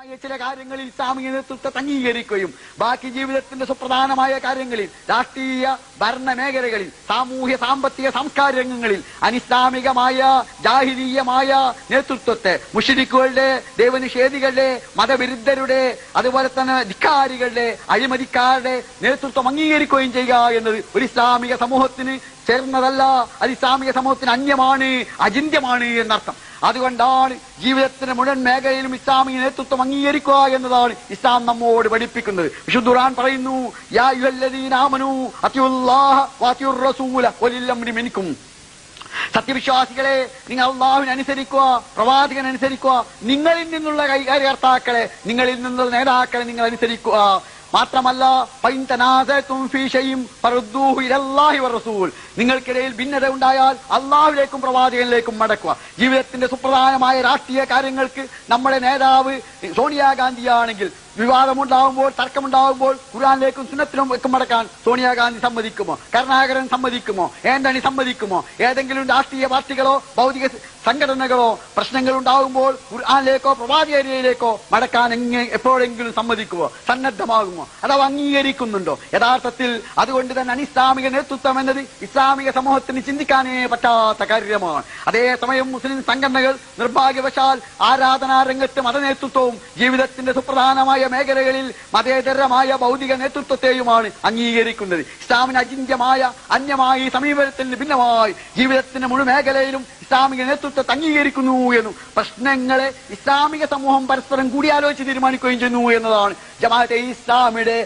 ചില കാര്യങ്ങളിൽ ഇസ്ലാമിക നേതൃത്വത്തെ അംഗീകരിക്കുകയും ബാക്കി ജീവിതത്തിന്റെ സുപ്രധാനമായ കാര്യങ്ങളിൽ രാഷ്ട്രീയ ഭരണ മേഖലകളിൽ സാമൂഹ്യ സാമ്പത്തിക സാംസ്കാരിക രംഗങ്ങളിൽ അനിസ്ലാമികമായ ജാഹിരീയമായ നേതൃത്വത്തെ മുഷരിക്കുകളുടെ ദൈവനിഷേധികളുടെ മതവിരുദ്ധരുടെ അതുപോലെ തന്നെ ധിക്കാരികളുടെ അഴിമതിക്കാരുടെ നേതൃത്വം അംഗീകരിക്കുകയും ചെയ്യുക എന്നത് ഒരു ഇസ്ലാമിക സമൂഹത്തിന് ചേർന്നതല്ല. അത് ഇസ്ലാമിക സമൂഹത്തിന് അന്യമാണ് അചിന്യമാണ് എന്നർത്ഥം. അതുകൊണ്ടാണ് ജീവിതത്തിന്റെ മുഴുവൻ മേഖലയിലും ഇസ്ലാമിക നേതൃത്വം അംഗീകരിക്കുക എന്നതാണ് ഇസ്ലാം നമ്മോട് പഠിപ്പിക്കുന്നത്. വിശുദ്ധ ഖുർആൻ പറയുന്നു യാ മിൻകും. സത്യവിശ്വാസികളെ നിങ്ങൾ അള്ളാഹുവിനെ അനുസരിക്കുക പ്രവാചകൻ അനുസരിക്കുക നിങ്ങളിൽ നിന്നുള്ള കൈകാര്യകർത്താക്കളെ നിങ്ങളിൽ നിന്നുള്ള നേതാക്കളെ നിങ്ങൾ അനുസരിക്കുക. മാത്രമല്ല നിങ്ങൾക്കിടയിൽ ഭിന്നത ഉണ്ടായാൽ അള്ളാഹുലേക്കും പ്രവാചകനിലേക്കും മടക്കുക. ജീവിതത്തിന്റെ സുപ്രധാനമായ രാഷ്ട്രീയ കാര്യങ്ങൾക്ക് നമ്മുടെ നേതാവ് സോണിയാഗാന്ധിയാണെങ്കിൽ വിവാദമുണ്ടാകുമ്പോൾ തർക്കമുണ്ടാകുമ്പോൾ ഖുർആാനിലേക്കും സുനത്തിനും ഒക്കെ മടക്കാൻ സോണിയാഗാന്ധി സമ്മതിക്കുമോ? കരുണാകരൻ സമ്മതിക്കുമോ? ഏന്തണി സമ്മതിക്കുമോ? ഏതെങ്കിലും രാഷ്ട്രീയ പാർട്ടികളോ ഭൗതിക സംഘടനകളോ പ്രശ്നങ്ങൾ ഉണ്ടാകുമ്പോൾ ഖുർആാനിലേക്കോ പ്രവാചകരിയിലേക്കോ മടക്കാൻ എങ്ങനെ എപ്പോഴെങ്കിലും സമ്മതിക്കുമോ സന്നദ്ധമാകുമോ? അഥവാ അംഗീകരിക്കുന്നുണ്ടോ? യഥാർത്ഥത്തിൽ അതുകൊണ്ട് തന്നെ അനിസ്ലാമിക നേതൃത്വം എന്നത് ഇസ്ലാമിക സമൂഹത്തിന് ചിന്തിക്കാനേ പറ്റാത്ത കാര്യമാണ്. അതേസമയം മുസ്ലിം സംഘടനകൾ നിർഭാഗ്യവശാൽ ആരാധനാ രംഗത്ത് മതനേതൃത്വവും ജീവിതത്തിന്റെ സുപ്രധാനമായ മേഖലകളിൽ മതേതരമായ ഭൗതിക നേതൃത്വത്തെയുമാണ് അംഗീകരിക്കുന്നത്. ഇസ്ലാമിന് അചിന്യമായ അന്യമായി സമീപനത്തിന് ഭിന്നമായി ജീവിതത്തിന്റെ മുഴുവൻ മേഖലയിലും ഇസ്ലാമിക നേതൃത്വത്തെ അംഗീകരിക്കുന്നു എന്നും. പ്രശ്നങ്ങളെ ഇസ്ലാമിക സമൂഹം പരസ്പരം കൂടിയാലോചിച്ച് തീരുമാനിക്കുകയും ചെയ്യുന്നു എന്നതാണ്. ജമാഅത്തെ ഇസ്ലാമിയുടെ